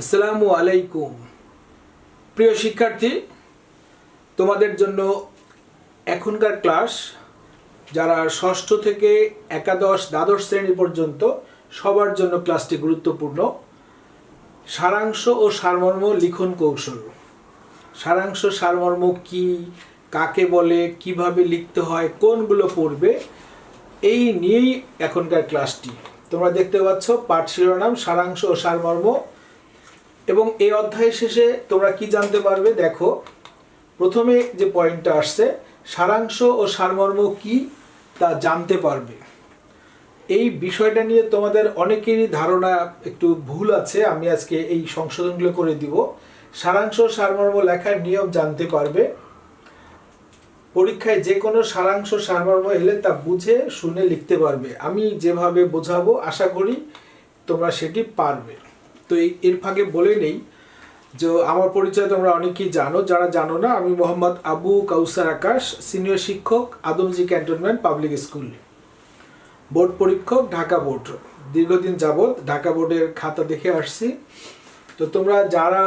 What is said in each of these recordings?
আসসালামু আলাইকুম। প্রিয় শিক্ষার্থী, তোমাদের জন্য এখনকার ক্লাস, যারা ষষ্ঠ থেকে একাদশ, দ্বাদশ শ্রেণি পর্যন্ত সবার জন্য ক্লাসটি গুরুত্বপূর্ণ। সারাংশ ও সারমর্ম লিখন কৌশল। সারাংশ, সারমর্ম কি, কাকে বলে, কীভাবে লিখতে হয়, কোনগুলো পড়বে, এই নিয়েই এখনকার ক্লাসটি। তোমরা দেখতে পাচ্ছ, পাঠ শিরোনাম, সারাংশ ও সারমর্ম এবং এই অধ্যায়ের শেষে তোমরা কি জানতে পারবে? দেখো, প্রথমে যে পয়েন্টটা আসছে, সারাংশ ও সারমর্ম কি তা জানতে পারবে। এই বিষয়টা নিয়ে তোমাদের অনেকেরই ধারণা একটু ভুল আছে, আমি আজকে এই সংশোধনগুলো করে দিব। সারাংশ সারমর্ম লেখার নিয়ম জানতে পারবে। পরীক্ষায় যে কোনো সারাংশ সারমর্ম এলে তা বুঝে শুনে লিখতে পারবে। আমি যেভাবে বোঝাবো, আশা করি তোমরা সেটি পারবে। তো এই এর ফাঁকে বলে নেই যে আমার পরিচয় তোমরা অনেকেই জানো, যারা জানো না, আমি মোহাম্মদ আবু কাউসার আকাশ, সিনিয়র শিক্ষক, Adamjee cantonment public school. Board পরীক্ষক, ঢাকা বোর্ড। দীর্ঘদিন যাবৎ ঢাকা বোর্ডের খাতা দেখে আসছি। তো তোমরা যারা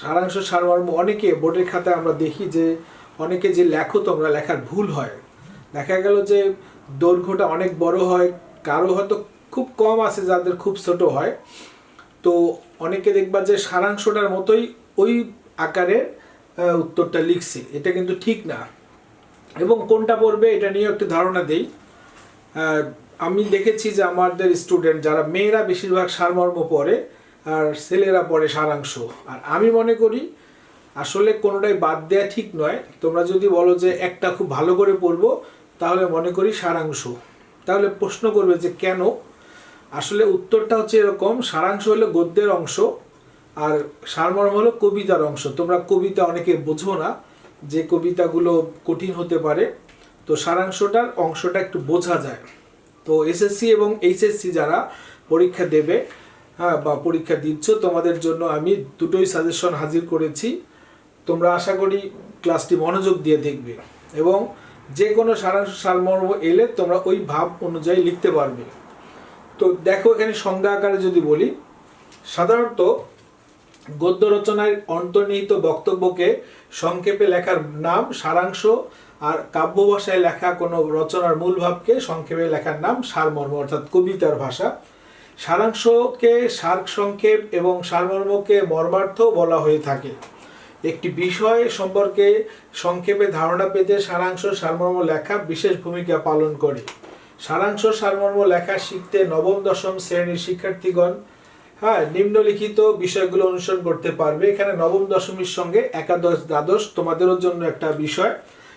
সারাংশ সারমর্ম, অনেকে বোর্ডের খাতায় আমরা দেখি যে অনেকে যে লেখো তোমরা, লেখার ভুল হয়। দেখা গেল যে দৈর্ঘ্যটা অনেক বড় হয়, কারও হয়তো খুব কম আছে যাদের খুব ছোট হয়। তো অনেকে দেখবা যে সারাংশটার মতোই ওই আকারে উত্তরটা লিখছে। এটা কিন্তু ঠিক না। এবং কোনটা পড়বে এটা নিয়ে একটু ধারণা দেই। আমি দেখেছি যে আমাদের স্টুডেন্ট যারা মেয়েরা বেশিরভাগ সারমর্ম পড়ে আর ছেলেরা পড়ে সারাংশ। আর আমি মনে করি আসলে কোনোটাই বাদ দেওয়া ঠিক নয়। তোমরা যদি বলো যে একটা খুব ভালো করে পড়ব, তাহলে মনে করি সারাংশ। তাহলে প্রশ্ন করবে যে কেন আসলে উত্তরটা হচ্ছে এরকম, সারাংশ হলো গদ্যের অংশ আর সারমর্ম হলো কবিতার অংশ। তোমরা কবিতা অনেকে বোঝো না, যে কবিতাগুলো কঠিন হতে পারে। তো সারাংশটার অংশটা একটু বোঝা যায়। তো এসএসসি এবং এইচএসসি যারা পরীক্ষা দেবে হ্যাঁ বা পরীক্ষা দিচ্ছ, তোমাদের জন্য আমি দুটোই সাজেশন হাজির করেছি। তোমরা আশা করি ক্লাসটি মনোযোগ দিয়ে দেখবে এবং যে কোনো সারাংশ সারমর্ম এলে তোমরা ওই ভাব অনুযায়ী লিখতে পারবে। তো দেখো এখানে সংজ্ঞা আকারে যদি বলি, সাধারণত গদ্য রচনায় অন্তর্নিহিত বক্তব্যকে সংক্ষেপে লেখার নাম, সারাংশ আর কাব্য ভাষায় লেখা কোনো রচনার মূল ভাবকে সংক্ষেপে লেখার নাম, সারমর্ম, অর্থাৎ কবিতার ভাষা। সারাংশকে সার সংক্ষেপ এবং সারমর্মকে মর্মার্থ বলা হয়ে থাকে। একটি বিষয় সম্পর্কে সংক্ষেপে ধারণা পেতে সারাংশ, সারমর্ম লেখা বিশেষ ভূমিকা পালন করে। সারাংশ সারমর্ম লেখা শিখতে নবম, দশম শ্রেণির শিক্ষার্থীগণ হ্যাঁ নিম্নলিখিত বিষয়গুলো অনুসরণ করতে পারবে। এখানে নবম, দশমীর সঙ্গে একাদশ, দ্বাদশ তোমাদেরও জন্য একটা বিষয়,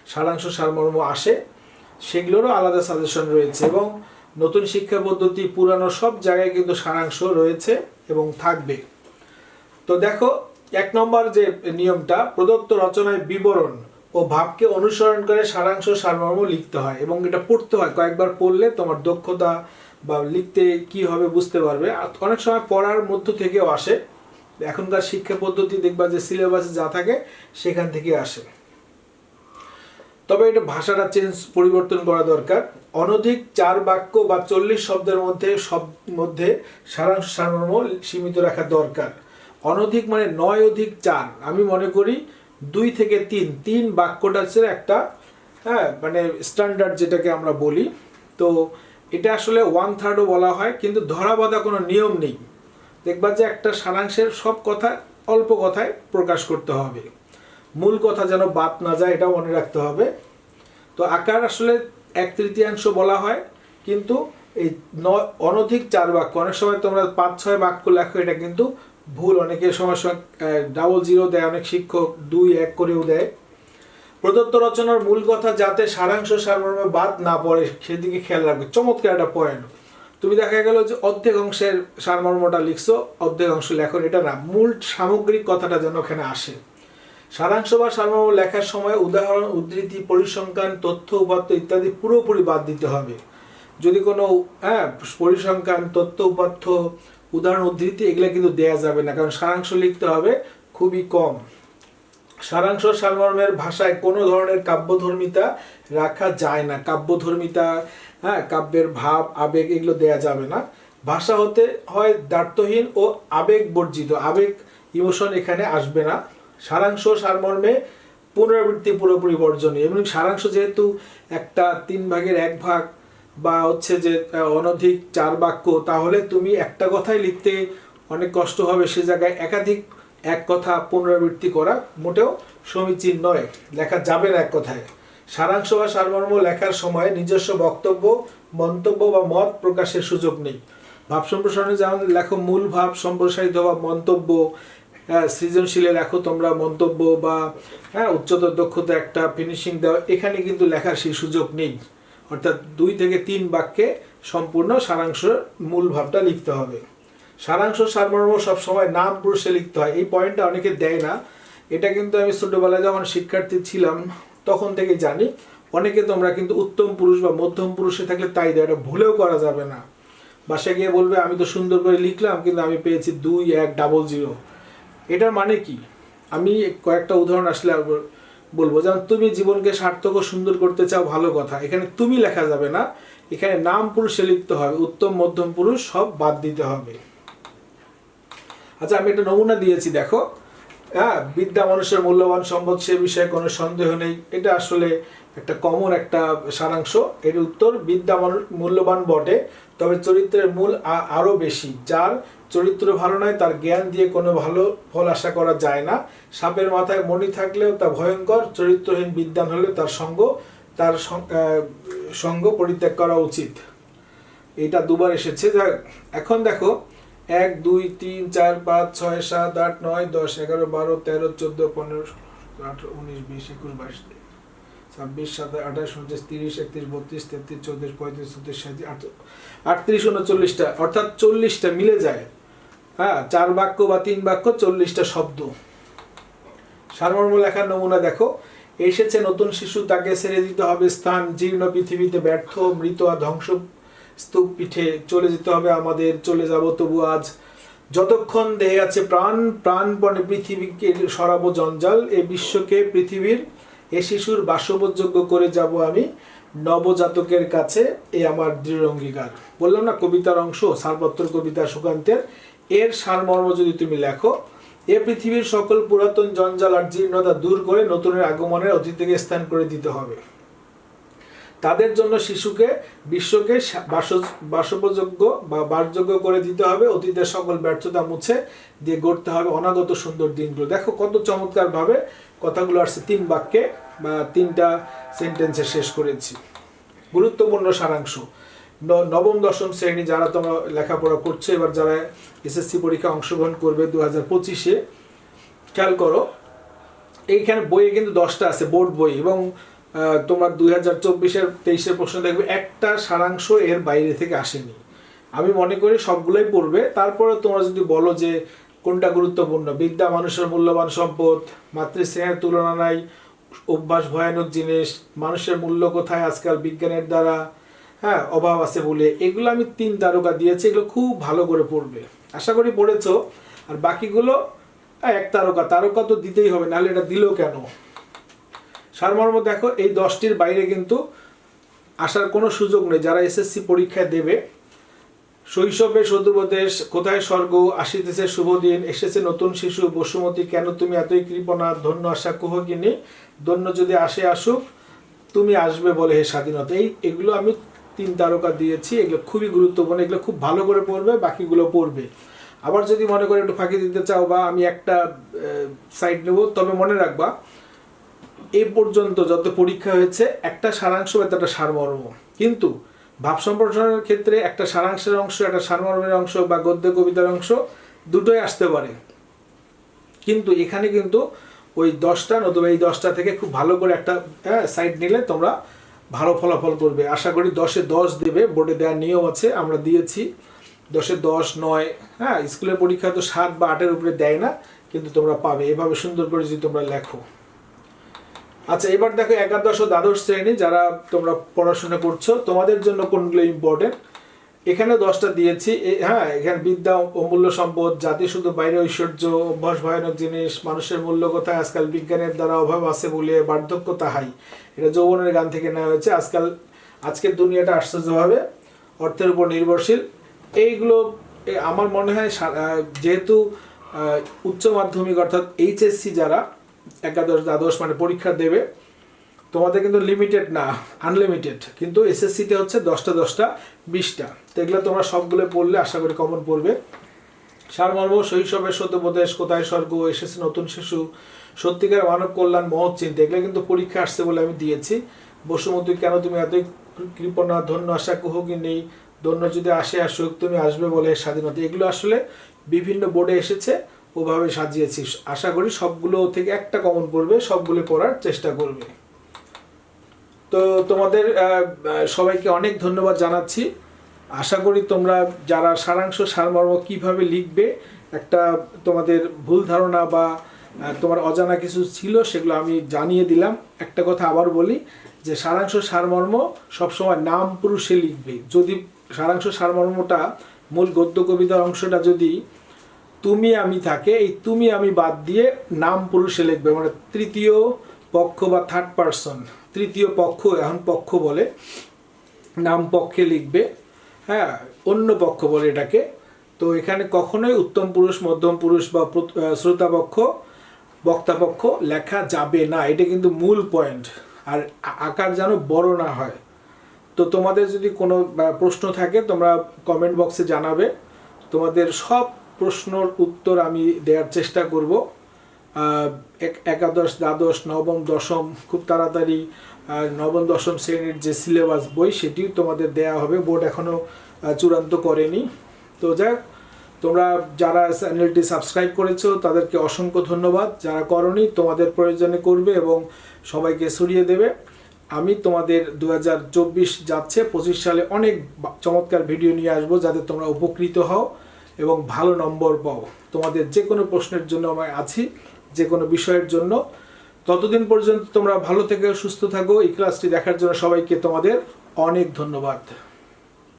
সারাংশ সারমর্ম আসে, সেগুলোরও আলাদা সাজেশন রয়েছে এবং নতুন শিক্ষা পদ্ধতি, পুরানো সব জায়গায় কিন্তু সারাংশ রয়েছে এবং থাকবে। তো দেখো, এক নম্বর যে নিয়মটা, প্রদত্ত রচনায় বিবরণ ও ভাবকে অনুসরণ করে সারাংশ সারমর্ম লিখতে হয় এবং এটা পড়তে হয়। কয়েকবার পড়লে তোমার দক্ষতা বা লিখতে কি হবে বুঝতে পারবে। অনেক সময় পড়ার মধ্য থেকেও আসে। এখনকার শিক্ষা পদ্ধতি দেখবা যে সিলেবাসে যা থাকে সেখান থেকে আসে। তবে এটা ভাষাটা চেঞ্জ পরিবর্তন করা দরকার। অনধিক চার বাক্য বা চল্লিশ শব্দের মধ্যে সব মধ্যে সারাংশ সারমর্ম সীমিত রাখা দরকার। অনধিক মানে নয় অধিক চার। আমি মনে করি দুই থেকে তিন তিন বাক্যটা হচ্ছে একটা হ্যাঁ মানে স্ট্যান্ডার্ড যেটাকে আমরা বলি। তো এটা আসলে ওয়ান থার্ডও বলা হয়, কিন্তু ধরা বাঁধা কোনো নিয়ম নেই। দেখবা যে একটা সারাংশের সব কথা অল্প কথায় প্রকাশ করতে হবে। মূল কথা যেন বাদ না যায়, এটাও মনে রাখতে হবে। তো আকার আসলে এক তৃতীয়াংশ বলা হয়, কিন্তু এই অনধিক চার বাক্য, অনেক সময় তোমরা পাঁচ, ছয় বাক্য লেখো, এটা কিন্তু ভুল অনেকের সময় ডাবল জিরো দেয়, অনেক শিক্ষক দুই, এক করেও দেয়। প্রদত্ত রচনার মূল কথা যাতে সারাংশ সারমর্মে বাদ না পড়ে, সেদিকে খেয়াল রাখবে। চমৎকার একটা পয়েন্ট তুমি দেখা গেল যে অর্ধেক অংশের সারমর্মটা লিখছো, অর্ধেক অংশ লেখো, এটা না। মূল সামগ্রিক কথাটা যেন ওখানে আসে। সারাংশ বা সারমর্ম লেখার সময় উদাহরণ, উদ্ধৃতি, পরিসংখ্যান, তথ্য, উপাত্ত ইত্যাদি পুরোপুরি বাদ দিতে হবে। যদি কোনো হ্যাঁ পরিসংখ্যান, তথ্য, উপাত্ত উদাহরণ উদ্ধৃতি এগুলো কিন্তু দেয়া যাবে না, কারণ সারাংশ লিখতে হবে খুবই কম। সারাংশ সারমর্মের ভাষায় কোনো ধরনের কাব্যধর্মিতা রাখা যায় না। কাব্যধর্মিতা হ্যাঁ কাব্যের ভাব, আবেগ এগুলো দেয়া যাবে না। ভাষা হতে হয় দ্বার্থহীন ও আবেগ বর্জিত। আবেগ, ইমোশন এখানে আসবে না। সারাংশ সারমর্মে পুনরাবৃত্তি পুরোপুরি বর্জনীয়। এবং সারাংশ যেহেতু একটা তিন ভাগের এক ভাগ বা হচ্ছে যে অনধিক চার বাক্য তাহলে তুমি একটা কথাই লিখতে অনেক কষ্ট হবে। সে জায়গায় একাধিক এক কথা পুনরাবৃত্তি করা মোটেও সমীচীন নয়। লেখা যাবে না এক কথায়। সারাংশ বা সারমর্ম লেখার সময় নিজস্ব বক্তব্য মন্তব্য বা মত প্রকাশের সুযোগ নেই। ভাব সম্প্রসারণে যেমন লেখো মূল ভাব সম্প্রসারিত বা মন্তব্য হ্যাঁ, সৃজনশীলে লেখো তোমরা মন্তব্য বা হ্যাঁ উচ্চতর দক্ষতা একটা ফিনিশিং দেওয়া এখানে কিন্তু লেখার সেই সুযোগ নেই। অর্থাৎ দুই থেকে তিন বাক্যে সম্পূর্ণ সারাংশ মূল ভাবটা লিখতে হবে। সারাংশ, সারমর্ম সবসময় নাম পুরুষে লিখতে হয়। এই পয়েন্টটা অনেকে দেয় না। এটা কিন্তু আমি ছোটোবেলায় যখন শিক্ষার্থী ছিলাম, তখন থেকে জানি। অনেকে তোমরা কিন্তু উত্তম পুরুষ বা মধ্যম পুরুষে থাকলে তাই দেয়। এটা ভুলেও করা যাবে না। বাসায় গিয়ে বলবে, আমি তো সুন্দর করে লিখলাম, কিন্তু আমি পেয়েছি দুই এক ডাবল জিরো এটার মানে কি? আমি কয়েকটা উদাহরণ আসলে বলব যেমন তুমি জীবনকে সার্থক ও সুন্দর করতে চাও, ভালো কথা। এখানে তুমি লেখা যাবে না। এখানে নাম পুরুষে লিখতে হবে। উত্তম, মধ্যম পুরুষ সব বাদ দিতে হবে। আচ্ছা আমি একটা নমুনা দিয়েছি, দেখো। হ্যাঁ বিদ্যা মানুষের মূল্যবান সম্পদ, সে বিষয়ে কোনো সন্দেহ নেই। এটা আসলে একটা কমন একটা সারাংশ। এর উত্তর, বিদ্যা মানুষ মূল্যবান বটে। তবে চরিত্রের মূল আরও বেশি। যার চরিত্র ভালো নয়, তার জ্ঞান দিয়ে কোনো ভালো ফল আশা করা যায় না। সাপের মাথায় মণি থাকলেও তা ভয়ঙ্কর। চরিত্রহীন বিদ্যান হলে তার সঙ্গ তার সঙ্গ পরিত্যাগ করা উচিত। এটা দুবার এসেছে। এখন দেখো এক, দুই, তিন, চার, পাঁচ, ছয়, সাত, আট, নয়, দশ, এগারো, বারো, তেরো, চোদ্দ, পনেরো আঠারো, উনিশ, বিশ, একুশ, বাইশ ছাব্বিশ, সাতাশ, আঠাশ, উনত্রিশ, তিরিশ, একত্রিশ, বত্রিশ, তেত্রিশ, চৌত্রিশ, পঁয়ত্রিশ, চৌত্রিশ সাঁত্রিশ আট- আটত্রিশ, উনচল্লিশটা, অর্থাৎ চল্লিশটা মিলে যায়। হ্যাঁ চার বাক্য বা তিন বাক্য, চল্লিশটা শব্দ। সারমর্ম লেখার নমুনা দেখো। এসেছে নতুন শিশু, তাকে ছেড়ে দিতে হবে স্থান। জীর্ণ পৃথিবীতে ব্যর্থ, মৃত আর ধ্বংস স্তূপ পিঠে চলে যেতে হবে, আমাদের চলে যাব। তবু আজ যতক্ষণ দেহে আছে প্রাণ, প্রাণপণে পৃথিবীকে সরাবো জঞ্জাল, এ বিশ্বকে পৃথিবীর এ শিশুর বাসবোযোগ্য করে যাব আমি নবজাতকের কাছে, এ আমার দৃঢ় অঙ্গীকার। বললাম না, কবিতার অংশ, সারপত্র কবিতা সুকান্তের। এর সারমর্ম যদি তুমি লেখো, এ পৃথিবীর সকল পুরাতন জঞ্জাল আর জীর্ণতা দূর করে নতুনের আগমনের অতীতকে স্থান করে দিতে হবে। তাদের জন্য শিশুকে বিশ্বকে বাসোপযোগ্য বা বাসযোগ্য করে দিতে হবে, অতীতের সকল ব্যর্থতা মুছে দিয়ে গড়তে হবে অনাগত সুন্দর দিনগুলো। দেখো কত চমৎকারভাবে কথাগুলো আসছে তিন বাক্যে বা তিনটা সেন্টেন্সে শেষ করেছি। গুরুত্বপূর্ণ সারাংশ। নবম, দশম শ্রেণি যারা তোমরা লেখাপড়া করছ, এবার যারা এসএসসি পরীক্ষা অংশগ্রহণ করবে দু হাজার পঁচিশে, খেয়াল করো, এইখানে বইয়ে কিন্তু দশটা আছে, বোর্ড বই এবং তোমার দুই হাজার চব্বিশের তেইশের প্রশ্ন দেখবে, একটা সারাংশ এর বাইরে থেকে আসেনি। আমি মনে করি সবগুলোই পড়বে। তারপরে তোমরা যদি বলো যে কোনটা গুরুত্বপূর্ণ, বিদ্যা মানুষের মূল্যবান সম্পদ, মাতৃস্নেহের তুলনা নাই, অভ্যাস ভয়ানক জিনিস, মানুষের মূল্য কোথায় আজকাল বিজ্ঞানের দ্বারা হ্যাঁ অভাব আছে বলে, এগুলো আমি তিন তারকা দিয়েছি, এগুলো খুব ভালো করে পড়বে। আশা করি পড়েছো। আর বাকিগুলো, এক তারকা তারকা তো দিতেই হবে, নাহলে এটা দিলো কেন? সারমর্ম দেখো, এই দশটির বাইরে কিন্তু আসার কোনো সুযোগ নেই। যারা এসএসসি পরীক্ষায় দেবে, শৈশবে সদুপদেশ কোথায় স্বর্গ আসিতেছে শুভ দিন এসেছে নতুন শিশু, বসুমতী, কেন তুমি এতই কৃপণা, ধন্য, আশা কুহকিনী ধন্য যদি আসে আসুক, তুমি আসবে বলে হে স্বাধীনতা। এই, এগুলো আমি তিন তারকা দিয়েছি, এগুলো খুবই গুরুত্বপূর্ণ, এগুলো খুব ভালো করে পড়বে, বাকিগুলো পড়বে। আবার যদি মনে করে একটু ফাঁকি দিতে চাও বা আমি একটা সাইড নেব, তবে মনে রাখবা এই পর্যন্ত যত পরীক্ষা হয়েছে, একটা সারাংশ বা একটা সারমর্ম। কিন্তু ভাব সম্প্রসারণের ক্ষেত্রে একটা সারাংশের অংশ, একটা সারমর্মের অংশ বা গদ্য কবিতার অংশ দুটোই আসতে পারে। কিন্তু এখানে কিন্তু ওই দশটা নতুবা এই দশটা থেকে খুব ভালো করে একটা সাইড নিলে তোমরা ভালো ফলাফল করবে। আশা করি দশে দশ দেবে, বোর্ডে দেওয়ার নিয়ম আছে, আমরা দিয়েছি। দশে দশ, নয় হ্যাঁ স্কুলের পরীক্ষা তো সাত বা আটের উপরে দেয় না, কিন্তু তোমরা পাবে। এভাবে সুন্দর করে যদি তোমরা লেখো। আচ্ছা এবার দেখো একাদশ ও দ্বাদশ শ্রেণি যারা তোমরা পড়াশোনা করছ, তোমাদের জন্য কোনগুলো ইম্পর্টেন্ট এখানে দশটা দিয়েছি। হ্যাঁ এখানে বিদ্যা অমূল্য সম্পদ জাতি শুধু বাইরে ঐশ্বর্য, অভ্যাস ভয়ানক জিনিস, মানুষের মূল্য কোথায়? আজকাল বিজ্ঞানের দ্বারা অভাব আছে বলে বার্ধক্য তাহাই। এটা যৌবনের গান থেকে নেওয়া হয়েছে। আজকাল, আজকের দুনিয়াটা আশ্চর্যভাবে অর্থের উপর নির্ভরশীল। এইগুলো আমার মনে হয় যেহেতু উচ্চ মাধ্যমিক অর্থাৎ এইচএসসি যারা একাদশ দ্বাদশ মানে পরীক্ষা দেবে। তোমাদের কিন্তু লিমিটেড না আনলিমিটেড কিন্তু এসএসসিতে হচ্ছে দশটা দশটা, বিশটা। তো এগুলো তোমরা সবগুলো পড়লে, আশা করি কমন পড়বে। সারমর্ম শৈশবের সত্যপ্রদেশ কোথায় স্বর্গ, এসেছে নতুন শিশু, সত্যিকার মানব কল্যাণ, মহৎ চিন্তা, এগুলো কিন্তু পরীক্ষা আসছে বলে আমি দিয়েছি। বসুমতী, কেন তুমি এতই কৃপণা, ধন্য আশা, কুহকি নেই? ধন্য যদি আসে আসুক তুমি আসবে বলে স্বাধীনতা। এগুলো আসলে বিভিন্ন বোর্ডে এসেছে। ওভাবে সাজিয়েছি আশা করি সবগুলো থেকে একটা কমন পড়বে, সবগুলো পড়ার চেষ্টা করবে। তো তোমাদের সবাইকে অনেক ধন্যবাদ জানাচ্ছি। আশা করি তোমরা যারা সারাংশ সারমর্ম কীভাবে লিখবে, একটা তোমাদের ভুল ধারণা বা তোমার অজানা কিছু ছিল সেগুলো আমি জানিয়ে দিলাম। একটা কথা আবার বলি যে সারাংশ সারমর্ম সবসময় নাম পুরুষে লিখবে। যদি সারাংশ সারমর্মটা মূল গদ্য কবিতার অংশটা যদি তুমি আমি থাকে এই তুমি আমি বাদ দিয়ে নাম পুরুষে লিখবে। মানে তৃতীয় পক্ষ বা থার্ড পারসন তৃতীয় পক্ষ এখন পক্ষ বলে নাম পক্ষে লিখবে হ্যাঁ অন্য পক্ষ বলে এটাকে। তো এখানে কখনোই উত্তম পুরুষ মধ্যম পুরুষ বা শ্রোতাপক্ষ আহ, শ্রোতা পক্ষ বক্তা পক্ষ লেখা যাবে না। এটা কিন্তু মূল পয়েন্ট আর আকার যেন বড় না হয়। তো তোমাদের যদি কোনো প্রশ্ন থাকে তোমরা কমেন্ট বক্সে জানাবে। তোমাদের সব প্রশ্নর উত্তর আমি দেওয়ার চেষ্টা করব। একাদশ, দ্বাদশ, নবম, দশম, খুব তাড়াতাড়ি নবম, দশম শ্রেণির যে সিলেবাস বই, সেটিও তোমাদের দেয়া হবে। বোর্ড এখনও চূড়ান্ত করেনি। তো যাক, তোমরা যারা চ্যানেলটি সাবস্ক্রাইব করেছ, তাদেরকে অসংখ্য ধন্যবাদ। যারা করনি, তোমাদের প্রয়োজনে করবে এবং সবাইকে ছড়িয়ে দেবে। আমি তোমাদের দু হাজার চব্বিশ যাচ্ছে, পঁচিশ সালে অনেক চমৎকার ভিডিও নিয়ে আসব, যাতে তোমরা উপকৃত হও। এবং ভালো নম্বর পাও। তোমাদের যে কোনো প্রশ্নের জন্য আমি আছি যে কোনো বিষয়ের জন্য। ততদিন পর্যন্ত তোমরা ভালো থেকে, সুস্থ থাকো। এই ক্লাসটি দেখার জন্য সবাইকে তোমাদের অনেক ধন্যবাদ।